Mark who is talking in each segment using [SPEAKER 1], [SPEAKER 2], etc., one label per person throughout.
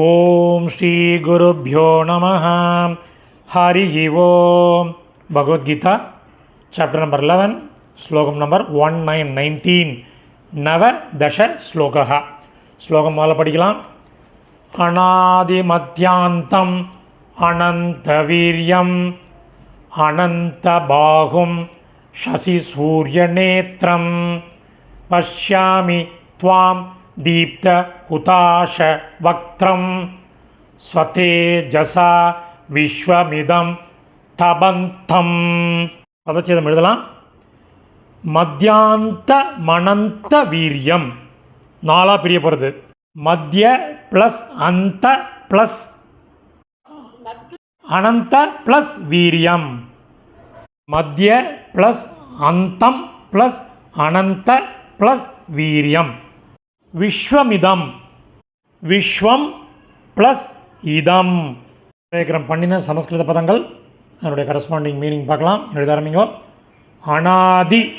[SPEAKER 1] ஓம் ஸ்ரீ குருப்பியோ நம Hari Om Bhagavad Gita chapter number eleven ஸ்லோகம் நம்பர் ஒன் நைன் நைன்டீன் நவ தச ஸ்லோகா ஸ்லோகம் முதல்ல படிக்கலாம். அநாதிமத்தியாந்தம் அனந்தவீரியம் அனந்தபாகும் சசிசூரியநேத்திரம் பஷ்யாமி துவாம் पश्यामि त्वां दीप्तहुताशवक्त्रं स्वतेजसा விஸ்வமிதம் தபந்தம் பதச்சேதம் எழுதலாம் மத்தியாந்த மனந்த வீரியம் நாலாக பிரிய போகிறது மத்திய ப்ளஸ் அந்த ப்ளஸ் அனந்த ப்ளஸ் வீரியம் மத்திய ப்ளஸ் அந்தம் ப்ளஸ் அனந்த ப்ளஸ் வீரியம் விஸ்வமிதம். விஸ்வம் ப்ளஸ் இதம். விவேகரம் பண்ணின சமஸ்கிருத பதங்கள். அதனுடைய கரஸ்பாண்டிங் மீனிங் பார்க்கலாம். எழுத ஆரம்பிங்கோ. அனாதி.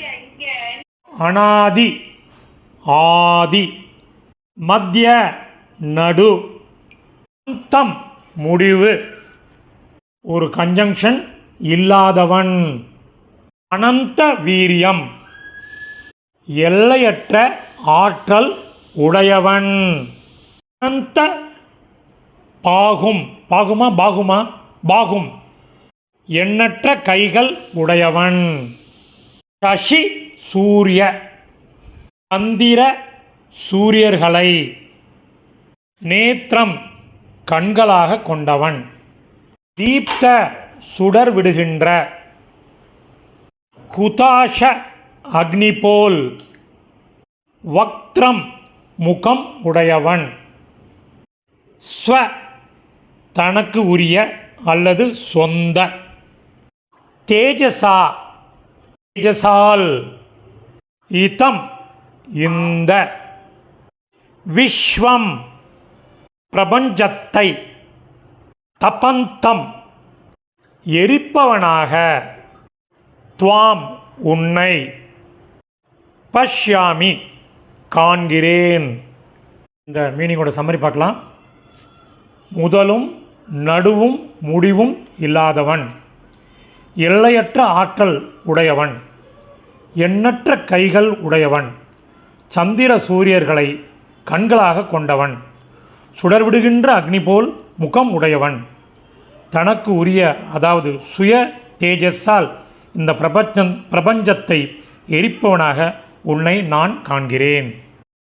[SPEAKER 1] அனாதி. ஆதி. மத்திய நடு. அந்தம் முடிவு. ஒரு கன்ஜங்ஷன் இல்லாதவன். அனந்த வீரியம். எல்லையற்ற ஆற்றல் உடையவன் அனந்த பாகும். பாகுமா? பாகுமா? பாகும். எண்ணற்ற கைகள் உடையவன். சசி சூரிய. சந்திர சூரியர்களை நேத்திரம் கண்களாக கொண்டவன். தீப்த சுடர் விடுகின்ற. குதாஷ அக்னி போல். வக்திரம் முகம் உடையவன். ஸ்வ தனக்கு உரிய அல்லது சொந்த. தேஜசா தேஜசால். இதம் இந்த. விஸ்வம் பிரபஞ்சத்தை. தபந்தம் எரிப்பவனாக. துவாம் உன்னை. பஷ்யாமி. காண்கிறேன். இந்த மீனிங்கோட சம்மரி பார்க்கலாம். முதலும் நடுவும் முடிவும் இல்லாதவன். எல்லையற்ற ஆற்றல் உடையவன். எண்ணற்ற கைகள் உடையவன். சந்திர சூரியர்களை கண்களாக கொண்டவன். சுடர்விடுகின்ற அக்னி போல் முகம் உடையவன். தனக்கு உரிய அதாவது சுய தேஜஸால் இந்த பிரபஞ்சம் பிரபஞ்சத்தை எரிப்பவனாக உன்னை நான் காண்கிறேன்.